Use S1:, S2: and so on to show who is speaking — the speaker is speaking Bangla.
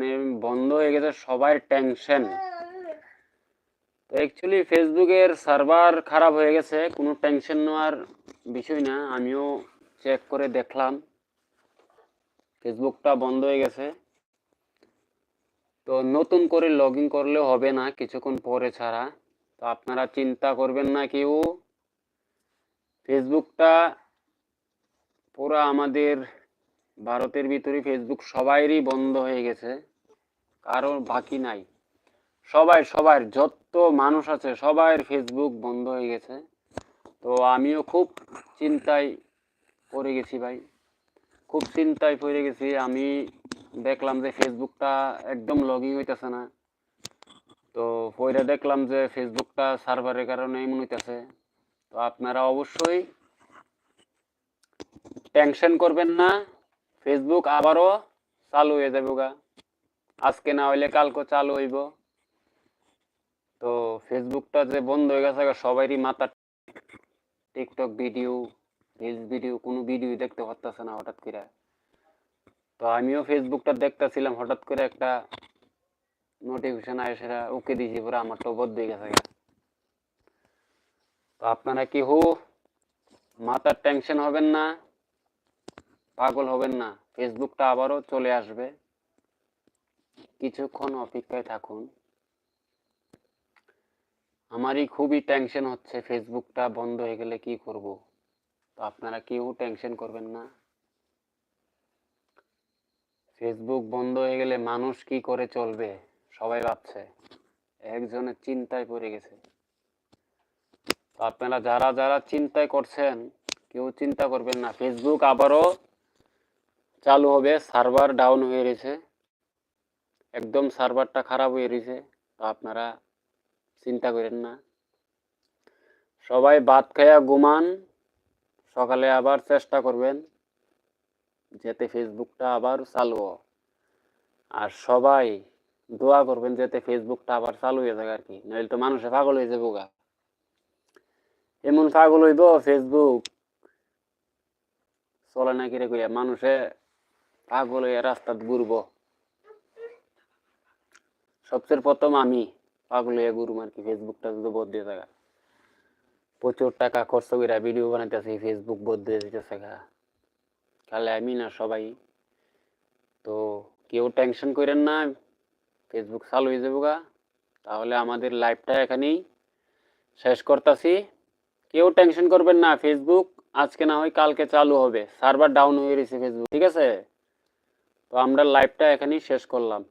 S1: মানে বন্ধ হয়ে গেছে সবাই টেনশন তো অ্যাকচুয়ালি ফেসবুকের সার্ভার খারাপ হয়ে গেছে, কোনো টেনশন নেওয়ার বিষয় না, আমিও চেক করে দেখলাম। ফেসবুকটা বন্ধ হয়ে গেছে। তো নতুন করে লগ ইন করলেও হবে না, কিছুক্ষণ পরে ছাড়া। তো আপনারা চিন্তা করবেন না কেউ। ফেসবুকটা পুরো আমাদের ভারতের ভিতরে ফেসবুক সবাইরই বন্ধ হয়ে গেছে, কারোর বাকি নাই। সবাই সবার যত মানুষ আছে সবার ফেসবুক বন্ধ হয়ে গেছে। তো আমিও খুব চিন্তায় পড়ে গেছি ভাই। খুব চিন্তায় পড়ে গেছি। আমি দেখলাম যে ফেসবুকটা একদম লগ হইতেছে না। তো পরে দেখলাম যে ফেসবুকটা সার্ভারের কারণে এমন হইতেছে। তো আপনারা অবশ্যই টেনশন করবেন না। ফেসবুক আবারও চালু হয়ে যাবে গা। আজকে না হইলে কালকে চালু হইব। তো ফেসবুকটা যে বন্ধ হয়ে গেছে সবারই মাথা টিকটক ভিডিও রিলস ভিডিও কোনো ভিডিও দেখতে পারতেছে না হঠাৎ করে। তো আমিও ফেসবুকটা দেখতেছিলাম, হঠাৎ করে একটা নোটিফিকেশন আয় সেটা ওকে দিয়েছি পুরো তো বদ্ধ হয়ে গেছে। তো আপনারা কি হু, মাথার টেনশন হবেন না। পাগল হবেন না। ফেসবুকটা আবারও চলে আসবে। কিছুক্ষণ অপেক্ষায় থাকুন। আমারই খুবই টেনশন হচ্ছে। ফেসবুকটা বন্ধ হয়ে গেলে কি করব? তো আপনারা কেউ টেনশন করবেন না। ফেসবুক বন্ধ হয়ে গেলে মানুষ কি করে চলবে? সবাই ভাবছে। একজনের চিন্তায় পড়ে গেছে। আপনারা যারা যারা চিন্তায় করছেন, কেউ চিন্তা করবেন না। ফেসবুক আবারও চালু হবে সার্ভার ডাউন হয়ে রয়েছে। একদম সার্ভারটা খারাপ হয়ে রয়েছে, তো আপনারা চিন্তা করেন না। সবাই ভাত খাইয়া ঘুমান, সকালে আবার চেষ্টা করবেন যাতে ফেসবুকটা আবার চালু। আর সবাই দোয়া করবেন যাতে ফেসবুকটা আবার চালু হয়ে যাবে আর কি নইলে তো মানুষে পাগল হয়ে যাব গা। এমন পাগল হইব ফেসবুক চলে না কিরে কইয়া মানুষে পাগল হয়ে রাস্তাত ঘুরবো। সবচেয়ে প্রথম আমি পাগল হয়ে ঘুরবো আর কি ফেসবুকটা যদি বদলে থাকা প্রচুর টাকা খরচ করে ভিডিও বানাইতেছি ফেসবুক বদলে দিতেছে গা। তাহলে আমি না, সবাই। তো কেউ টেনশন করেন না ফেসবুক চালু হয়ে যাব গা। তাহলে আমাদের লাইভটা এখানেই শেষ করতেছি। কেউ টেনশন করবেন না ফেসবুক আজকে না হয় কালকে চালু হবে। সার্ভার ডাউন হয়ে গেছে ফেসবুক ঠিক আছে? তো আমরা লাইভটা এখানেই শেষ করলাম.